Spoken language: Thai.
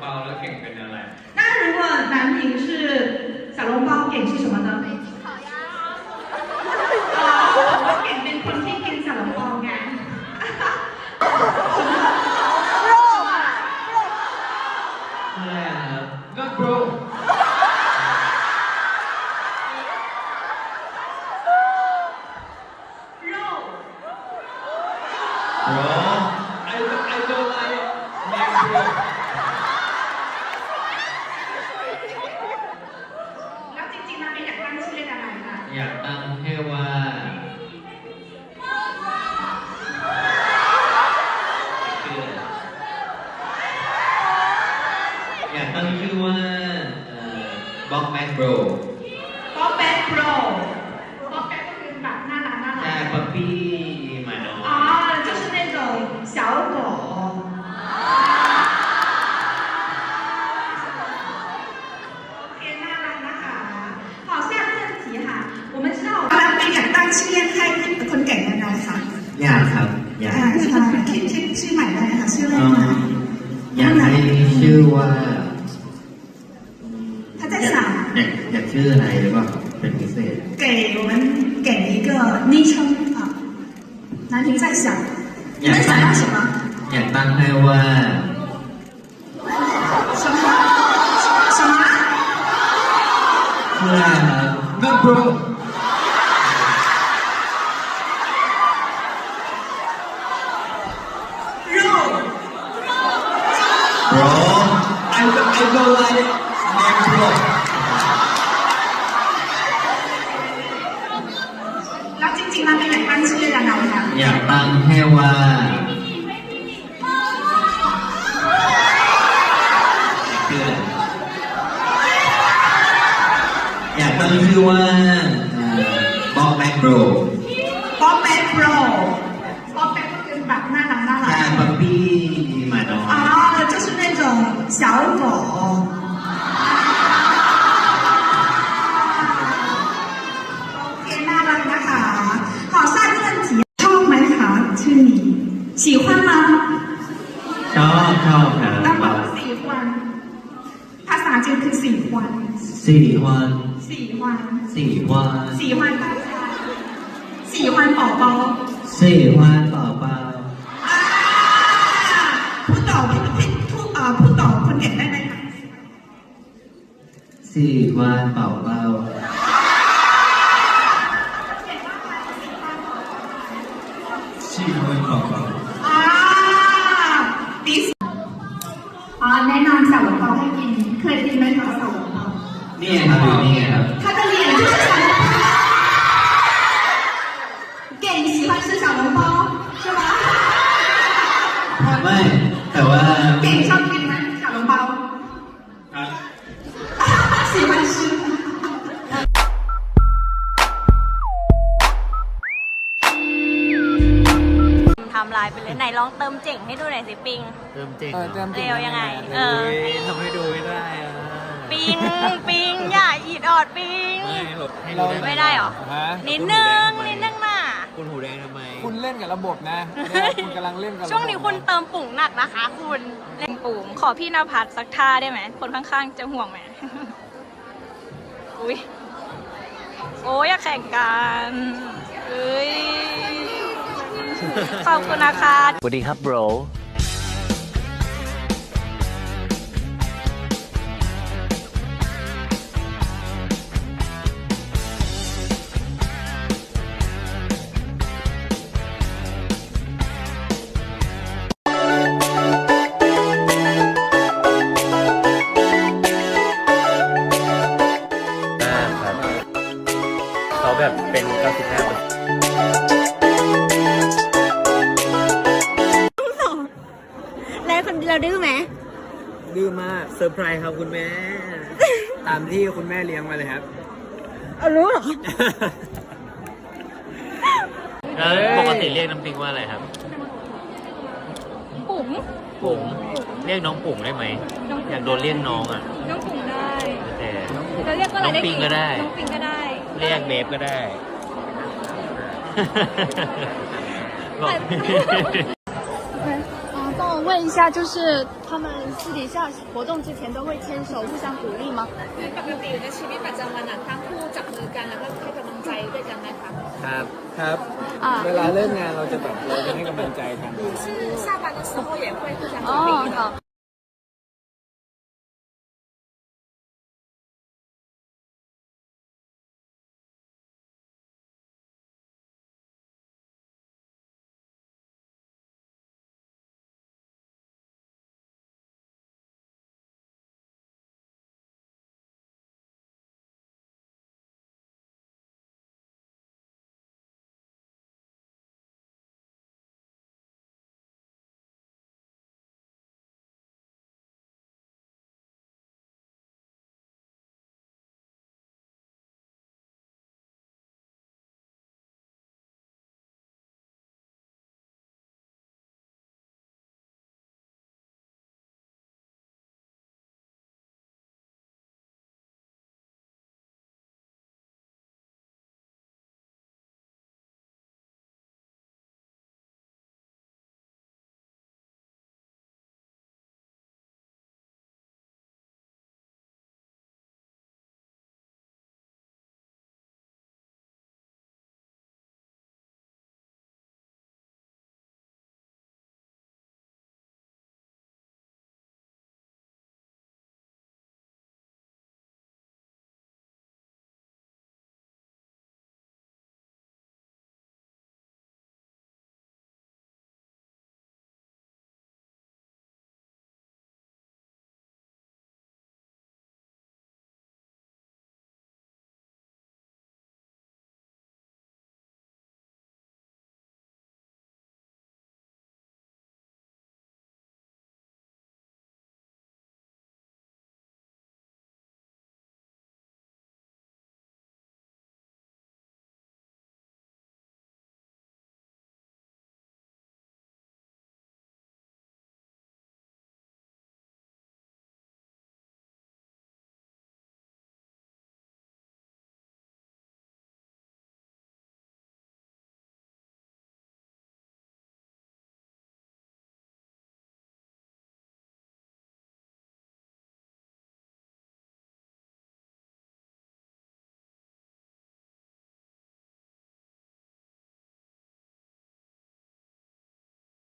เปาแล้วเก่งเป็นอะไร 那如果男评是小笼包，给是什么呢？哦，我给เป็นคนที่กิน小笼包ไง อะไรอ่ะครับก็ bro 肉 ใช่ ก ป๊อปปี้หมาน้อย อ๋อ就是那种小狗โอเคน่ารักนะคะ好下个问题哈我们知道แล้วเป็นอยากตั้งชื่อเรียกให้คนแก่ยังไงคะ อยากครับ อยาก อ่าใช่คิดคิดชื่อใหม่ได้ค่ะชื่อเล่ เอิ่ น ม ใหม่ อยากให้ชื่อว่า 他在想 อยากอยากชื่ออะไรหรือเปล่าเป็นพิเศษ 给我们给一个昵称啊 南平在想你们想要什么 อยากตั้งให้ว่า 什么什么 ชื่ออะไรครับก็ bro 肉 bro I don't I don't like name bro ยังไงคะ อยากตั้งให้ว่าชื่ออะไรอยากตั้งชื่อว่าบ็อกแบ็กโบร ป๊อปแป๊กโปรป๊อปแป๊กก็คือแบบน่ารักน่ารั ใช่ ก ป๊อปปี้หมาน้อย 哦，就是那种小 เข้าหาต้องบอเสี่วัน ภาษาจีนคือสี่วันสี่วันสี่วันสี่วันสี่วันตั้สี่วันเป่าเป่าสี่วันเปล่าเป่าผู้ต่อผู้ผิดผู้ต่อผู้ต่อคนเก่งได้ไหมสี่วันเปล่าเป่าสี่วันเป่าเป่า นี่ไงครับอยู่นี่ไงครับ 他的脸就是小笼包。给你喜欢吃小笼包是吧？ ไม่แต่ว่า 给你ชอบกินไหม小笼包？ ครับ 喜欢吃。 ทำลายไปเลยไหนลองเติมเจ๋งให้ดูหน่อยสิปิง เติมจริง เออเติม เร็วยังไงเออ ทำให้ดูไม่ได้อะ ปิงปิงอย่าอีดอดปิง ไม่หลบให้ดูได้หไม่ได้เหรอ ฮะนิดนึงนิดนึงน่ะ คุณหูแดงทำไมคุณเล่นกับระบบนะเนี่ยคุณกำลังเล่นกับระบบช่วงนี้คุณเติมปุ่งหนักนะคะ คุณเล่นปุ่งขอพี่นภัสสักท่าได้ไหม คนข้างๆจะห่วงไหม อุ้ยโอ้ยอยากแข่งกันเอ้ย ขอบคุณนะคะ สวัสดีครับโเราดื้อไหมดื้อมากเซอร์ไพรส์ครับคุณแม่ ตามที่คุณแม่เลี้ยงมาเลยครับ เอารู้เหรอ แล้วปกติเรียกน้ำปิงว่าอะไรครับ ปุ๋งปุ๋งเรียกน้องปุ๋งได้ไหมอยากโดนเรียกน้องอะน้องปุ๋งได้แต่จะเรียกว่าอะไรได้น้องปิงก็ได้ น้องปิงก็ได้เรียกเบฟก็ได้ บอก 哦，帮我问 问一下，就是他们私底下活动之前都会牵手互相鼓励吗？ ปกติในชีวิตประจำวันอ่ะทั้งคู่จับมือกันแล้วก็ให้กำลังใจด้วยกันไหมคะ ครับครับ อ่า เวลาเลิกงานเราจะแบบเราจะให้กำลังใจกัน 是下班的时候也会互相鼓励哦，的。好。